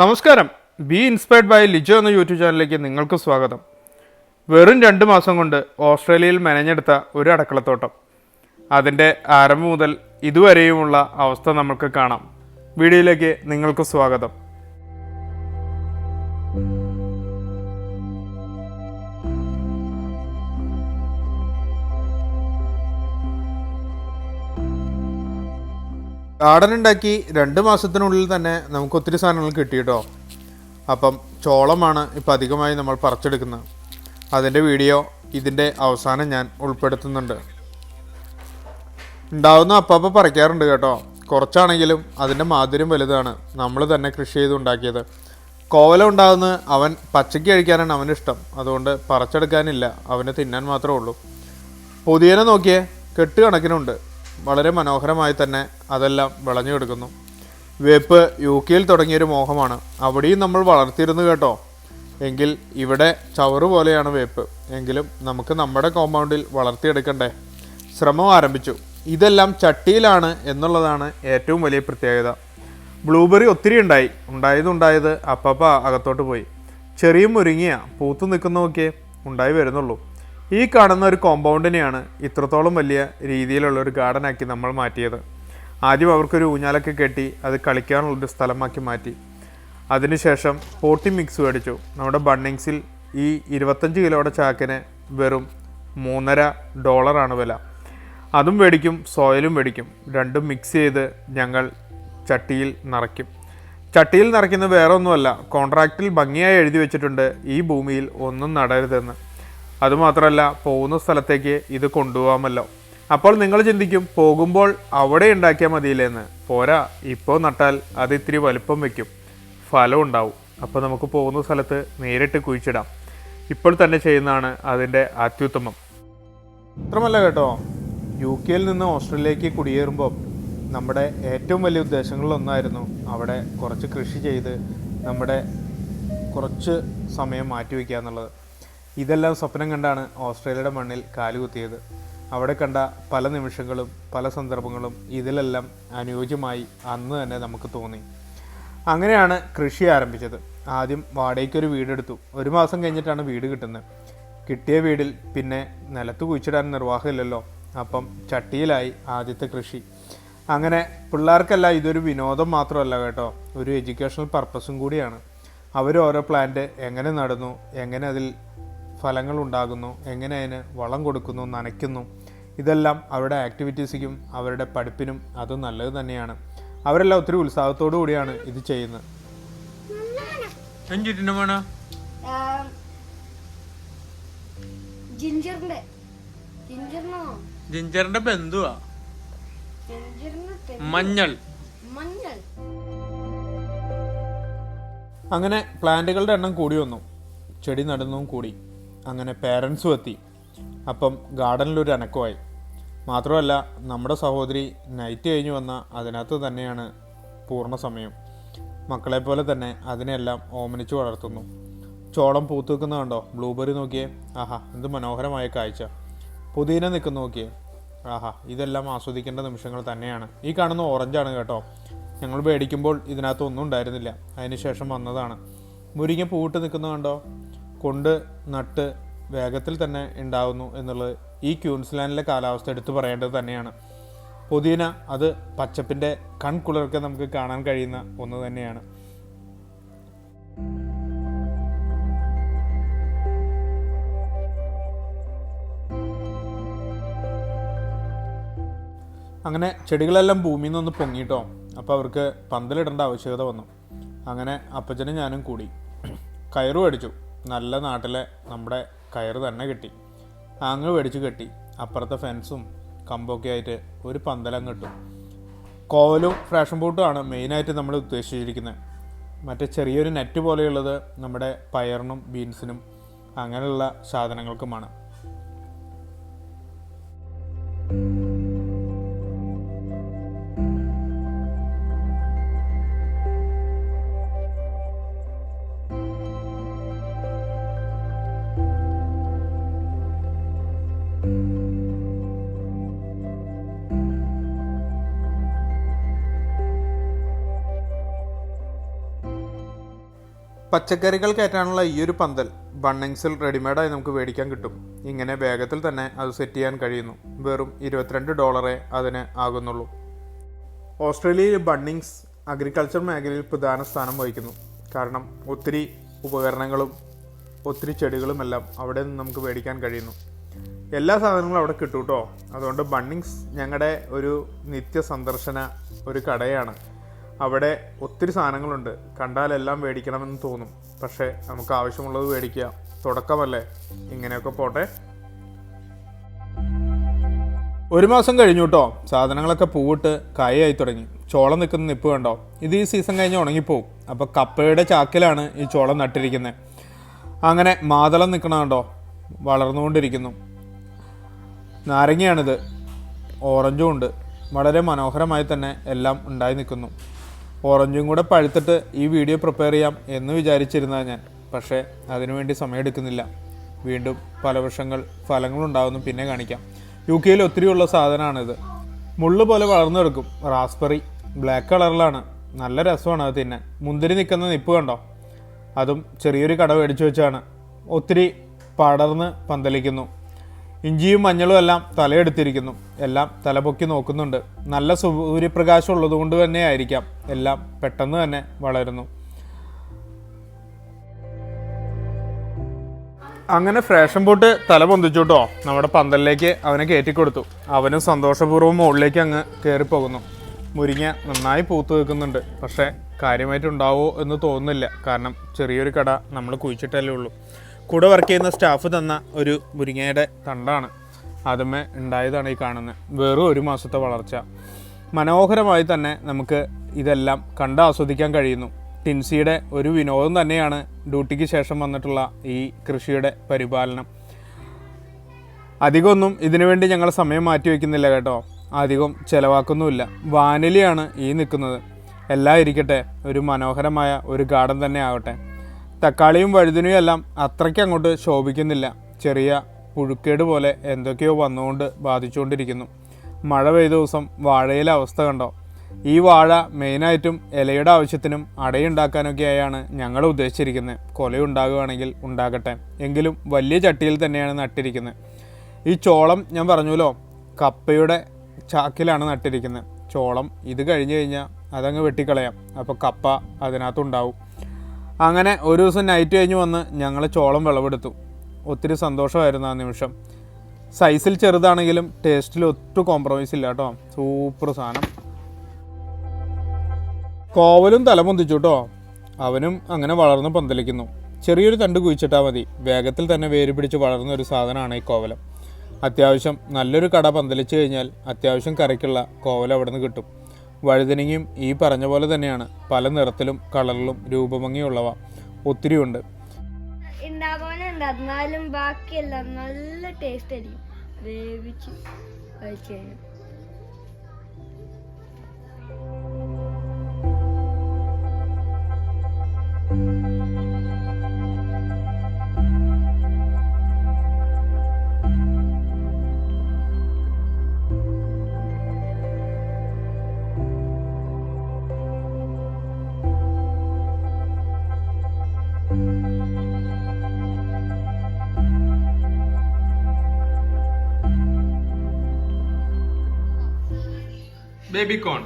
നമസ്കാരം. Be inspired by Lijo എന്ന YouTube ചാനലിലേക്ക് നിങ്ങൾക്ക് സ്വാഗതം. വെറും രണ്ട് മാസം കൊണ്ട് ഓസ്ട്രേലിയയിൽ മെനഞ്ഞെടുത്ത ഒരു അടക്കളത്തോട്ടം. അതിന്റെ ആരംഭം മുതൽ ഇതുവരെയുമുള്ള അവസ്ഥ നമുക്ക് കാണാം. വീഡിയോയിലേക്ക് നിങ്ങൾക്ക് സ്വാഗതം. ഗാർഡൻ ഉണ്ടാക്കി രണ്ട് മാസത്തിനുള്ളിൽ തന്നെ നമുക്ക് ഒത്തിരി സാധനങ്ങൾ കിട്ടിയിട്ടോ അപ്പം ചോളമാണ് ഇപ്പോൾ അധികമായി നമ്മൾ പറിച്ചെടുക്കുന്നത്. അതിന്റെ വീഡിയോ ഇതിന്റെ അവസാനം ഞാൻ ഉൾപ്പെടുത്തുന്നുണ്ട്. ഉണ്ടാവുന്ന അപ്പപ്പം പറിക്കാറുണ്ട് കേട്ടോ. കുറച്ചാണെങ്കിലും അതിന്റെ മാധുര്യം വലുതാണ്. നമ്മൾ തന്നെ കൃഷി ചെയ്ത് ഉണ്ടാക്കിയത്. കോവല ഉണ്ടാകുന്നത് അവൻ പച്ചയ്ക്ക് കഴിക്കാനാണ് അവന് ഇഷ്ടം അതുകൊണ്ട് പറിച്ചെടുക്കാനില്ല. അവന് തിന്നാൻ മാത്രമേ ഉള്ളൂ. പുതിയനെ നോക്കിയേ കെട്ട് കണക്കിനുണ്ട്. വളരെ മനോഹരമായി തന്നെ അതെല്ലാം വിളഞ്ഞു കിടക്കുന്നു. വേപ്പ് യു കെയിൽ തുടങ്ങിയൊരു മോഹമാണ്. അവിടെയും നമ്മൾ വളർത്തിയിരുന്നു കേട്ടോ. എങ്കിൽ ഇവിടെ ചവറ് പോലെയാണ് വേപ്പ്. എങ്കിലും നമുക്ക് നമ്മുടെ കോമ്പൗണ്ടിൽ വളർത്തിയെടുക്കണ്ടേ? ശ്രമം ആരംഭിച്ചു. ഇതെല്ലാം ചട്ടിയിലാണ് എന്നുള്ളതാണ് ഏറ്റവും വലിയ പ്രത്യേകത. ബ്ലൂബെറി ഒത്തിരി ഉണ്ടായി. ഉണ്ടായതുണ്ടായത് അപ്പപ്പ അകത്തോട്ട് പോയി. ചെറിയ മുരിങ്ങിയ. പൂത്തു നിൽക്കുന്നതൊക്കെ ഉണ്ടായി വരുന്നുള്ളൂ. ഈ കാണുന്ന ഒരു കോമ്പൗണ്ടിനെയാണ് ഇത്രത്തോളം വലിയ രീതിയിലുള്ള ഒരു ഗാർഡനാക്കി നമ്മൾ മാറ്റിയത്. ആദ്യം അവർക്കൊരു ഊഞ്ഞാലൊക്കെ കെട്ടി അത് കളിക്കാനുള്ളൊരു സ്ഥലമാക്കി മാറ്റി. അതിനുശേഷം പോട്ടി മിക്സ് മേടിച്ചു. നമ്മുടെ ബണ്ണിങ്സിൽ ഈ ഇരുപത്തഞ്ച് കിലോയുടെ ചാക്കിന് വെറും മൂന്നര ഡോളറാണ് വില. അതും മേടിക്കും സോയിലും മേടിക്കും. രണ്ടും മിക്സ് ചെയ്ത് ഞങ്ങൾ ചട്ടിയിൽ നിറയ്ക്കും. ചട്ടിയിൽ നിറയ്ക്കുന്നത് വേറെ ഒന്നുമല്ല കോൺട്രാക്റ്റിൽ ഭംഗിയായി എഴുതി വെച്ചിട്ടുണ്ട് ഈ ഭൂമിയിൽ ഒന്നും നടരുതെന്ന്. അതുമാത്രമല്ല പോകുന്ന സ്ഥലത്തേക്ക് ഇത് കൊണ്ടുപോകാമല്ലോ. അപ്പോൾ നിങ്ങൾ ചിന്തിക്കും പോകുമ്പോൾ അവിടെ ഉണ്ടാക്കിയാൽ മതിയില്ലെന്ന്. പോരാ ഇപ്പോൾ നട്ടാൽ അത് ഇത്തിരി വലുപ്പം വയ്ക്കും ഫലം ഉണ്ടാവും. അപ്പോൾ നമുക്ക് പോകുന്ന സ്ഥലത്ത് നേരിട്ട് കുഴിച്ചിടാം. ഇപ്പോൾ തന്നെ ചെയ്യുന്നതാണ് അതിന്റെ അത്യുത്തമം. മാത്രമല്ല കേട്ടോ യു കെയിൽ നിന്ന് ഓസ്ട്രേലിയയിലേക്ക് കുടിയേറുമ്പോൾ നമ്മുടെ ഏറ്റവും വലിയ ഉദ്ദേശങ്ങളിലൊന്നായിരുന്നു അവിടെ കുറച്ച് കൃഷി ചെയ്ത് നമ്മുടെ കുറച്ച് സമയം മാറ്റിവെക്കുക എന്നുള്ളത്. ഇതെല്ലാം സ്വപ്നം കണ്ടാണ് ഓസ്ട്രേലിയയുടെ മണ്ണിൽ കാലുകുത്തിയത് അവിടെ കണ്ട പല നിമിഷങ്ങളും പല സന്ദർഭങ്ങളും ഇതിലെല്ലാം അനുയോജ്യമായി അന്ന് തന്നെ നമുക്ക് തോന്നി. അങ്ങനെയാണ് കൃഷി ആരംഭിച്ചത്. ആദ്യം വാടകയ്ക്കൊരു വീടെടുത്തു. ഒരു മാസം കഴിഞ്ഞിട്ടാണ് വീട് കിട്ടുന്നത്. കിട്ടിയ വീടിൽ പിന്നെ നിലത്ത് കുഴിച്ചിടാൻ നിർവാഹമില്ലല്ലോ. അപ്പം ചട്ടിയിലായി ആദ്യത്തെ കൃഷി. അങ്ങനെ പിള്ളേർക്കല്ല ഇതൊരു വിനോദം മാത്രമല്ല കേട്ടോ. ഒരു എഡ്യൂക്കേഷണൽ പർപ്പസും കൂടിയാണ്. അവർ ഓരോ പ്ലാന്റ് എങ്ങനെ നടന്നു എങ്ങനെ അതിൽ ഫലങ്ങൾ ഉണ്ടാകുന്നു എങ്ങനെ അതിന് വളം കൊടുക്കുന്നു നനയ്ക്കുന്നു ഇതെല്ലാം അവരുടെ ആക്ടിവിറ്റീസിക്കും അവരുടെ പഠിപ്പിനും അത് നല്ലത് തന്നെയാണ്. അവരെല്ലാം ഒത്തിരി ഉത്സാഹത്തോടു കൂടിയാണ് ഇത് ചെയ്യുന്നത്. ആം, ജിഞ്ചറിന്റെ ജിഞ്ചറിനോ? ജിഞ്ചറിന്റെ ബന്ധുവാ. മഞ്ഞൾ. മഞ്ഞൾ. അങ്ങനെ പ്ലാന്റുകളുടെ എണ്ണം കൂടി വന്നു. ചെടി നടുന്നതും കൂടി. അങ്ങനെ പേരൻസും എത്തി. അപ്പം ഗാർഡനിലൊരു അനക്കമായി. മാത്രമല്ല നമ്മുടെ സഹോദരി നൈറ്റ് കഴിഞ്ഞ് വന്ന അതിനകത്ത് തന്നെയാണ് പൂർണ സമയം. മക്കളെ പോലെ തന്നെ അതിനെല്ലാം ഓമനിച്ച് വളർത്തുന്നു. ചോളം പൂത്ത് നിൽക്കുന്ന കണ്ടോ? ബ്ലൂബെറി നോക്കിയേ. ആഹാ എന്ത് മനോഹരമായ കാഴ്ച. പുതിന നിൽക്കുന്ന നോക്കിയേ. ആഹാ ഇതെല്ലാം ആസ്വദിക്കേണ്ട നിമിഷങ്ങൾ തന്നെയാണ്. ഈ കാണുന്ന ഓറഞ്ചാണ് കേട്ടോ. ഞങ്ങൾ മേടിക്കുമ്പോൾ ഇതിനകത്ത് ഒന്നും ഉണ്ടായിരുന്നില്ല. അതിനുശേഷം വന്നതാണ്. മുരിങ്ങ പൂവിട്ട് നിൽക്കുന്ന കണ്ടോ? കൊണ്ട് നട്ട് വേഗത്തിൽ തന്നെ ഉണ്ടാകുന്നു എന്നുള്ളത് ഈ ക്യൂൻസ്ലാൻഡിലെ കാലാവസ്ഥ എടുത്തു പറയേണ്ടത് തന്നെയാണ്. പുതിന അത് പച്ചപ്പിന്റെ കൺകുളിർക്കെ നമുക്ക് കാണാൻ കഴിയുന്ന ഒന്ന് തന്നെയാണ്. അങ്ങനെ ചെടികളെല്ലാം ഭൂമിയിൽ നിന്നൊന്ന് പൊങ്ങിട്ടോ അപ്പോൾ അവർക്ക് പന്തലിടേണ്ട ആവശ്യകത വന്നു. അങ്ങനെ അപ്പച്ചനും ഞാനും കൂടി. കയറും മേടിച്ചു നല്ല നാട്ടിലെ നമ്മുടെ കയർ തന്നെ കിട്ടി. അങ്ങ് മേടിച്ച് കെട്ടി. അപ്പുറത്തെ ഫെൻസും കമ്പൊക്കെ ആയിട്ട് ഒരു പന്തലം കിട്ടും കോവലും ഫ്രാഷൻ ബൂട്ടുമാണ് മെയിനായിട്ട് നമ്മൾ ഉദ്ദേശിച്ചിരിക്കുന്നത്. മറ്റേ ചെറിയൊരു നെറ്റ് പോലെയുള്ളത് നമ്മുടെ പയറിനും ബീൻസിനും അങ്ങനെയുള്ള സാധനങ്ങൾക്കുമാണ്. പച്ചക്കറികൾ കയറ്റാനുള്ള ഈ ഒരു പന്തൽ ബണ്ണിങ്സിൽ റെഡിമെയ്ഡായി നമുക്ക് മേടിക്കാൻ കിട്ടും. ഇങ്ങനെ വേഗത്തിൽ തന്നെ അത് സെറ്റ് ചെയ്യാൻ കഴിയുന്നു. വെറും ഇരുപത്തിരണ്ട് ഡോളറേ അതിന് ആകുന്നുള്ളൂ. ഓസ്ട്രേലിയയിൽ ബണ്ണിങ്സ് അഗ്രികൾച്ചർ മേഖലയിൽ പ്രധാന സ്ഥാനം വഹിക്കുന്നു. കാരണം ഒത്തിരി ഉപകരണങ്ങളും ഒത്തിരി ചെടികളുമെല്ലാം അവിടെ നിന്ന് നമുക്ക് മേടിക്കാൻ കഴിയുന്നു. എല്ലാ സാധനങ്ങളും അവിടെ കിട്ടും കേട്ടോ. അതുകൊണ്ട് ബണ്ണിങ്സ് ഞങ്ങളുടെ ഒരു നിത്യ സന്ദർശന ഒരു കടയാണ്. അവിടെ ഒത്തിരി സാധനങ്ങളുണ്ട്. കണ്ടാലെല്ലാം മേടിക്കണമെന്ന് തോന്നും. പക്ഷേ നമുക്ക് ആവശ്യമുള്ളത് മേടിക്കുക. തുടക്കമല്ലേ? ഇങ്ങനെയൊക്കെ പോട്ടെ. ഒരു മാസം കഴിഞ്ഞു കേട്ടോ. സാധനങ്ങളൊക്കെ പൂവിട്ട് കായായി തുടങ്ങി. ചോളം നിൽക്കുന്ന നിപ്പ് കണ്ടോ? ഇത് ഈ സീസൺ കഴിഞ്ഞ് ഉണങ്ങിപ്പോവും. അപ്പോൾ കപ്പയുടെ ചാക്കിലാണ് ഈ ചോളം നട്ടിരിക്കുന്നത് അങ്ങനെ മാതളം നിൽക്കണ കണ്ടോ? വളർന്നുകൊണ്ടിരിക്കുന്നു. നാരങ്ങയാണിത്. ഓറഞ്ചും ഉണ്ട്. വളരെ മനോഹരമായി തന്നെ എല്ലാം ഉണ്ടായി നിൽക്കുന്നു. ഓറഞ്ചും കൂടെ പഴുത്തിട്ട് ഈ വീഡിയോ പ്രിപ്പയർ ചെയ്യാം എന്ന് വിചാരിച്ചിരുന്ന ഞാൻ. പക്ഷേ അതിനുവേണ്ടി സമയമെടുക്കുന്നില്ല. വീണ്ടും പല വർഷങ്ങൾ ഫലങ്ങളുണ്ടാവുന്നു പിന്നെ കാണിക്കാം. യു കെയിൽ ഒത്തിരിയുള്ള സാധനമാണിത്. മുള്ളു പോലെ വളർന്നു റാസ്ബെറി ബ്ലാക്ക് കളറിലാണ്. നല്ല രസമാണ് അത് തിന്നാൻ. മുന്തിരി നിൽക്കുന്ന നിപ്പ് കണ്ടോ? അതും ചെറിയൊരു കട മേടിച്ചു വെച്ചാണ്. ഒത്തിരി പടർന്ന് പന്തലിക്കുന്നു. ഇഞ്ചിയും മഞ്ഞളും എല്ലാം തലയെടുത്തിരിക്കുന്നു. എല്ലാം തലപൊക്കി നോക്കുന്നുണ്ട്. നല്ല സൂര്യപ്രകാശം ഉള്ളതുകൊണ്ട് തന്നെ ആയിരിക്കാം. എല്ലാം പെട്ടെന്ന് തന്നെ വളരുന്നു. അങ്ങനെ ഫ്രേഷൻ ബോട്ട് തല പൊന്തിച്ചു കേട്ടോ. നമ്മുടെ പന്തലിലേക്ക് അവനെ കയറ്റിക്കൊടുത്തു. അവനും സന്തോഷപൂർവം മുകളിലേക്ക് അങ്ങ് കയറിപ്പോകുന്നു. മുരിങ്ങ നന്നായി പൂത്ത് നിൽക്കുന്നുണ്ട്. പക്ഷേ കാര്യമായിട്ടുണ്ടാവോ എന്ന് തോന്നുന്നില്ല. കാരണം ചെറിയൊരു കട നമ്മൾ കുഴിച്ചിട്ടല്ലേ ഉള്ളൂ. കൂടെ വർക്ക് ചെയ്യുന്ന സ്റ്റാഫ് തന്ന ഒരു മുരിങ്ങയുടെ തണ്ടാണ് ആദ്യമേ ഉണ്ടായതാണ് ഈ കാണുന്നത് വെറും ഒരു മാസത്തെ വളർച്ച. മനോഹരമായി തന്നെ നമുക്ക് ഇതെല്ലാം കണ്ട് ആസ്വദിക്കാൻ കഴിയുന്നു. ടിൻസിയുടെ ഒരു വിനോദം തന്നെയാണ് ഡ്യൂട്ടിക്ക് ശേഷം വന്നിട്ടുള്ള ഈ കൃഷിയുടെ പരിപാലനം. അധികമൊന്നും ഇതിനുവേണ്ടി ഞങ്ങൾ സമയം മാറ്റി വയ്ക്കുന്നില്ല കേട്ടോ. അധികം ചിലവാക്കുന്നുമില്ല. വാനിലയാണ് ഈ നിൽക്കുന്നത്. എല്ലാം ഇരിക്കട്ടെ. ഒരു മനോഹരമായ ഒരു ഗാർഡൻ തന്നെ ആവട്ടെ തക്കാളിയും വഴുതിനും എല്ലാം അത്രയ്ക്ക് അങ്ങോട്ട് ശോഭിക്കുന്നില്ല. ചെറിയ പുഴുക്കേട് പോലെ എന്തൊക്കെയോ വന്നുകൊണ്ട് ബാധിച്ചുകൊണ്ടിരിക്കുന്നു. മഴ പെയ്ത ദിവസം വാഴയിലെ അവസ്ഥ കണ്ടോ? ഈ വാഴ മെയിനായിട്ടും ഇലയുടെ ആവശ്യത്തിനും അടയുണ്ടാക്കാനൊക്കെയായാണ് ഞങ്ങൾ ഉദ്ദേശിച്ചിരിക്കുന്നത്. കൊലയുണ്ടാകുകയാണെങ്കിൽ ഉണ്ടാകട്ടെ. എങ്കിലും വലിയ ചട്ടിയിൽ തന്നെയാണ് നട്ടിരിക്കുന്നത്. ഈ ചോളം ഞാൻ പറഞ്ഞല്ലോ കപ്പയുടെ ചാക്കിലാണ് നട്ടിരിക്കുന്നത്. ചോളം ഇത് കഴിഞ്ഞ് കഴിഞ്ഞാൽ അതങ്ങ് വെട്ടിക്കളയാം. അപ്പോൾ കപ്പ അതിനകത്തുണ്ടാവും. അങ്ങനെ ഒരു ദിവസം നൈറ്റ് കഴിഞ്ഞ് വന്ന് ഞങ്ങൾ ചോളം വിളവെടുത്തു. ഒത്തിരി സന്തോഷമായിരുന്നു ആ നിമിഷം. സൈസിൽ ചെറുതാണെങ്കിലും ടേസ്റ്റിൽ ഒട്ടും കോംപ്രമൈസ് ഇല്ല കേട്ടോ. സൂപ്പർ സാധനം. കോവലും തലപൊന്തിച്ചു കേട്ടോ. അവനും അങ്ങനെ വളർന്ന് പന്തലിക്കുന്നു. ചെറിയൊരു തണ്ട് കുഴിച്ചിട്ടാൽ മതി. വേഗത്തിൽ തന്നെ വേര് പിടിച്ച് വളർന്ന ഒരു സാധനമാണ് ഈ കോവലം. അത്യാവശ്യം നല്ലൊരു കട പന്തലിച്ച് കഴിഞ്ഞാൽ അത്യാവശ്യം കറിക്കുള്ള കോവലം അവിടെ നിന്ന് കിട്ടും. വഴുതനങ്ങയും ഈ പറഞ്ഞ പോലെ തന്നെയാണ്. പല നിറത്തിലും കളറിലും രൂപഭംഗിയുള്ളവ. ഒത്തിരിയുണ്ട് ഉണ്ട്. എന്നാലും ബാക്കിയെല്ലാം നല്ല ടേസ്റ്റ് ആയിരിക്കും. ബേബി കോൺ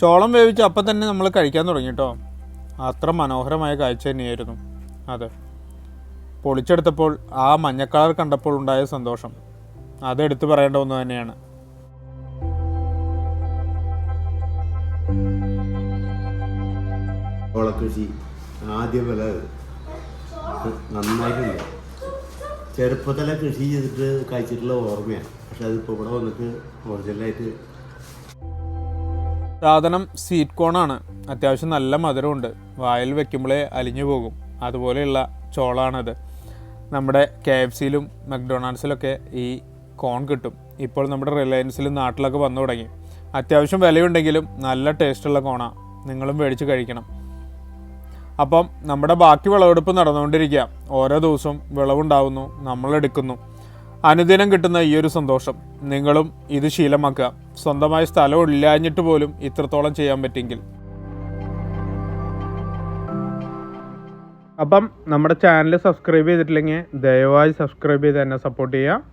ചോളം വേവിച്ച് അപ്പം തന്നെ നമ്മൾ കഴിക്കാൻ തുടങ്ങി കേട്ടോ അത്ര മനോഹരമായ കാഴ്ച തന്നെയായിരുന്നു. അതെ. പൊളിച്ചെടുത്തപ്പോൾ ആ മഞ്ഞക്കളർ കണ്ടപ്പോൾ ഉണ്ടായ സന്തോഷം. അത് എടുത്തു പറയേണ്ട ഒന്ന് തന്നെയാണ്. ചോളക്കൃഷി ആദ്യം വില നന്നായിട്ടുണ്ട്. ചെറുപ്പത്തിലെ കൃഷി ചെയ്തിട്ട് കഴിച്ചിട്ടുള്ള ഓർമ്മയാണ്. പക്ഷെ അതിപ്പോൾ ഇവിടെ വന്നിട്ട് ഒറിജിനലായിട്ട് സാധനം സ്വീറ്റ് കോണാണ് അത്യാവശ്യം നല്ല മധുരമുണ്ട്. വായിൽ വെക്കുമ്പോഴേ അലിഞ്ഞു പോകും. അതുപോലെയുള്ള ചോളാണത്. നമ്മുടെ കെ എഫ് സിയിലും മക്ഡൊണാൾഡ്സിലൊക്കെ ഈ കോൺ കിട്ടും. ഇപ്പോൾ നമ്മുടെ റിലയൻസിലും നാട്ടിലൊക്കെ വന്നു തുടങ്ങി. അത്യാവശ്യം വിലയുണ്ടെങ്കിലും നല്ല ടേസ്റ്റുള്ള കോണാണ് നിങ്ങളും മേടിച്ച് കഴിക്കണം. അപ്പം നമ്മുടെ ബാക്കി വിളവെടുപ്പ് നടന്നുകൊണ്ടിരിക്കുക. ഓരോ ദിവസവും വിളവുണ്ടാവുന്നു നമ്മളെടുക്കുന്നു. അനുദിനം കിട്ടുന്ന ഈ ഒരു സന്തോഷം. നിങ്ങളും ഇത് ശീലമാക്കുക. സ്വന്തമായ സ്ഥലം ഇല്ലാഞ്ഞിട്ട് പോലും ഇത്രത്തോളം ചെയ്യാൻ പറ്റിയെങ്കിൽ. അപ്പം നമ്മുടെ ചാനൽ സബ്സ്ക്രൈബ് ചെയ്തിട്ടില്ലെങ്കിൽ ദയവായി സബ്സ്ക്രൈബ് ചെയ്ത് എന്നെ സപ്പോർട്ട് ചെയ്യുക.